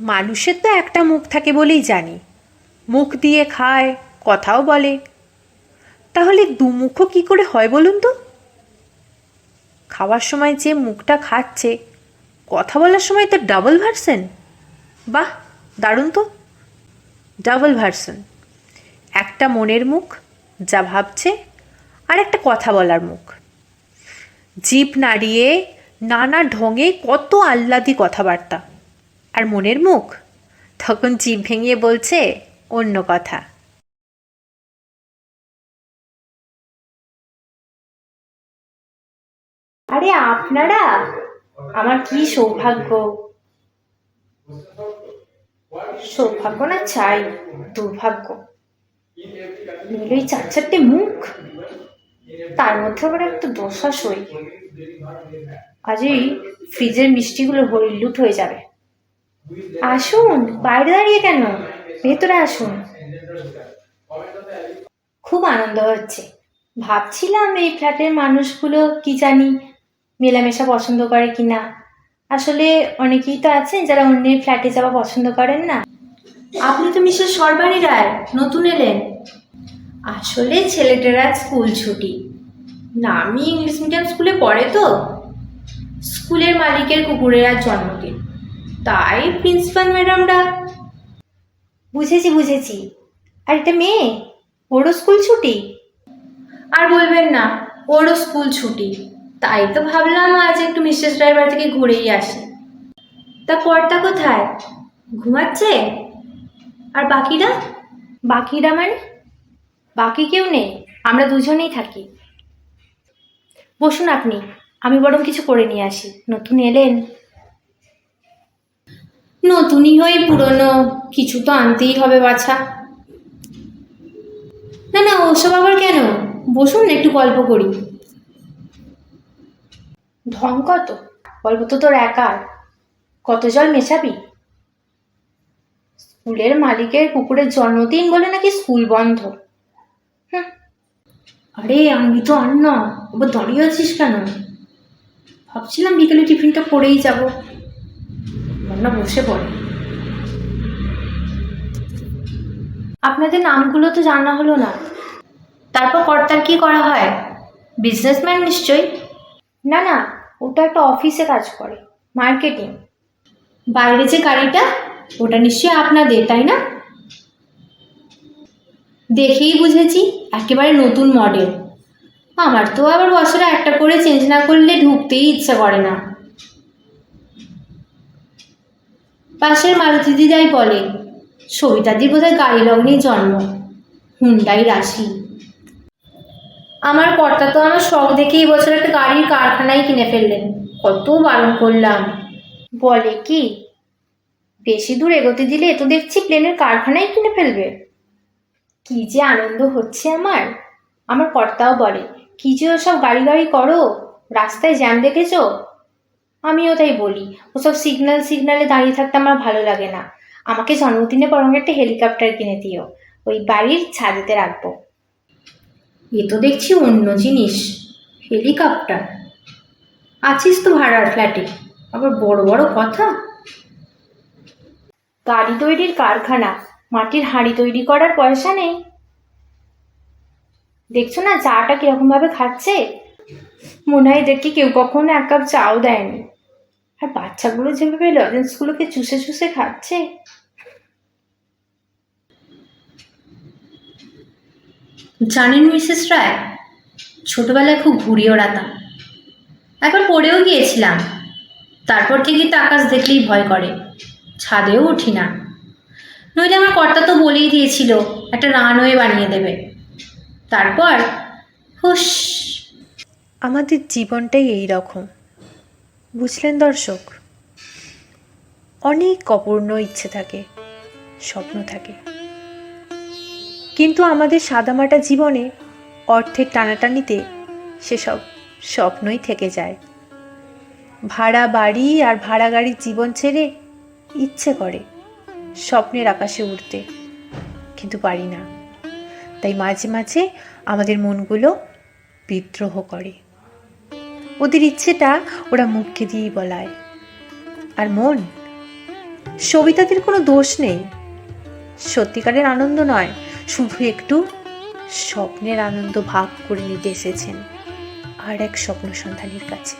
মানুষের তো একটা মুখ থাকে বলেই জানি। মুখ দিয়ে খায়, কথাও বলে। তাহলে দুমুখও কি করে হয় বলুন তো? খাওয়ার সময় যে মুখটা খাচ্ছে, কথা বলার সময় তো ডাবল ভার্সন বাহ, দারুণ তো। ডাবল ভার্সন একটা মনের মুখ, যা ভাবছে, আর একটা কথা বলার মুখ। জিভ নাড়িয়ে নানা ঢঙে কত আহ্লাদি কথাবার্তা। আর মনের মুখ? তখন জিভ ভেঙিয়ে বলছে অন্য কথা। আরে আপনারা, আমার কি সৌভাগ্য? সৌভাগ্য না চাই, দুর্ভাগ্য। নীলই চার চারটে মুখ? তার মধ্যে আবার একটা দোসা সই আজই ফ্রিজের মিষ্টিগুলো হরিলুট হয়ে যাবে। আসুন, বাইরে দাঁড়িয়ে কেন? ভেতরে আসুন। খুব আনন্দ হচ্ছে। ভাবছিলাম এই ফ্ল্যাটের মানুষগুলো কি জানি মেলামেশা পছন্দ করে কি না আসলে অনেকেই তো আছেন যারা অন্যের ফ্ল্যাটে যাওয়া পছন্দ করেন না। আপনি তো মিসেস সর্বাণী রায়, নতুন এলেন। আসলে ছেলেটার আজ স্কুল ছুটি। নামি ইংলিশ মিডিয়াম স্কুলে পড়ে তো। স্কুলের মালিকের কুকুরের আজ জন্মদিন। তাই প্রিন্সিপাল ম্যাডামরা? বুঝেছি বুঝেছি। আর এটা মেয়ে? ওরও স্কুল ছুটি? আর বলবেন না ওরও স্কুল ছুটি। তাই তো ভাবলাম আজ একটু মিসেস বাড়ি থেকে ঘুরেই আসি। তা কর্তা কোথায়? ঘুমাচ্ছে? আর বাকিরা? বাকিরা মানে? বাকি কেউ নেই আমরা দুজনেই থাকি। বসুন আপনি আমি বরং কিছু করে নিয়ে আসি। নতুন এলেন। নতুনই হই পুরনো কিছু তো আনতেই হবে বাছা। না না ওসব আবার কেন? বসুন না একটু গল্প করি। ঢং কত? গল্প তো তোর একার কত জল মেশাবি? স্কুলের মালিকের কুকুরের জন্মদিন বলে নাকি স্কুল বন্ধ। আরে আমি তো না এবার দাঁড়িয়ে আছিস কেন? ভাবছিলাম বিকেলে টিফিনটা করেই যাব। না, বসে পড়ে। আপনাদের নামগুলো তো জানা হলো না। তারপর কর্তার কি করা হয়? বিজনেসম্যান নিশ্চয়ই? না না, ওটা একটা অফিসে কাজ করে মার্কেটিং বাইরে যে গাড়িটা, ওটা নিশ্চয়ই আপনাদের, তাই না? দেখেই বুঝেছি, একেবারে নতুন মডেল আমার তো আবার বছরে একটা করে চেঞ্জ না করলে ঢুকতেই ইচ্ছা করে না। পাশের মারুতি দিদাই বলে, সবিতাদি বোধহয় গাড়ি লগ্নেই জন্ম। হুন্ডাই রাশি। আমার কর্তা তো আমার শখ দেখে এই বছর একটা গাড়ির কারখানাই কিনে ফেললেন। কত বারণ করলাম। বলে কি? বেশি দূর এগোতে দিলে তো দেখছি প্লেনের কারখানাই কিনে ফেলবে। কি যে আনন্দ হচ্ছে আমার। আমার কর্তাও বলে, কি যে ওসব গাড়ি গাড়ি করো? রাস্তায় জ্যাম দেখেছ? আমিও তাই বলি। ওসব সিগন্যাল সিগন্যালে দাঁড়িয়ে থাকতে আমার ভালো লাগে না। আমাকে জন্মদিনে বরং একটা হেলিকপ্টার কিনে দিও। ওই বাড়ির ছাদেতে রাখব। এ তো দেখছি অন্য জিনিস। হেলিকপ্টার আছিস তো ভাড়ার ফ্ল্যাটে। আবার বড় বড় কথা। গাড়ি তৈরির কারখানা। মাটির হাঁড়ি তৈরি করার পয়সা নেই। দেখছ না চাটা কিরকমভাবে খাচ্ছে? মনে হয় এদেরকে কেউ কখনো এক কাপ চাও দেয়নি। আর বাচ্চাগুলো যেভাবে লজেন্সগুলোকে চুষে চুষে খাচ্ছে। জানেন মিসেস রায়, ছোটবেলায় খুব ঘুড়ি ওড়াতাম। একবার পড়েও গিয়েছিলাম। তারপর থেকেই তো আকাশ দেখলেই ভয় করে, ছাদেও উঠি না। নইলে আমার কর্তা তো বলেই দিয়েছিল, একটা রানওয়ে বানিয়ে দেবে। তারপর হুস আমাদের জীবনটাই এই রকম বুঝলেন দর্শক? অনেক অপূর্ণ ইচ্ছে থাকে, স্বপ্ন থাকে। কিন্তু আমাদের সাদামাটা জীবনে অর্থের টানাটানিতে সেসব স্বপ্নই থেকে যায়। ভাড়া বাড়ি আর ভাড়া গাড়ির জীবন ছেড়ে ইচ্ছে করে স্বপ্নের আকাশে উঠতে কিন্তু পারি না। তাই মাঝে মাঝে আমাদের মনগুলো বিদ্রোহ করে। ওদের ইচ্ছেটা ওরা মুখকে দিয়েই বলায়। আর মন? সবিতাদের কোনো দোষ নেই। সত্যিকারের আনন্দ নয়, শুধু একটু স্বপ্নের আনন্দ ভাগ করে নিতে এসেছেন আর এক স্বপ্ন সন্ধানীর কাছে।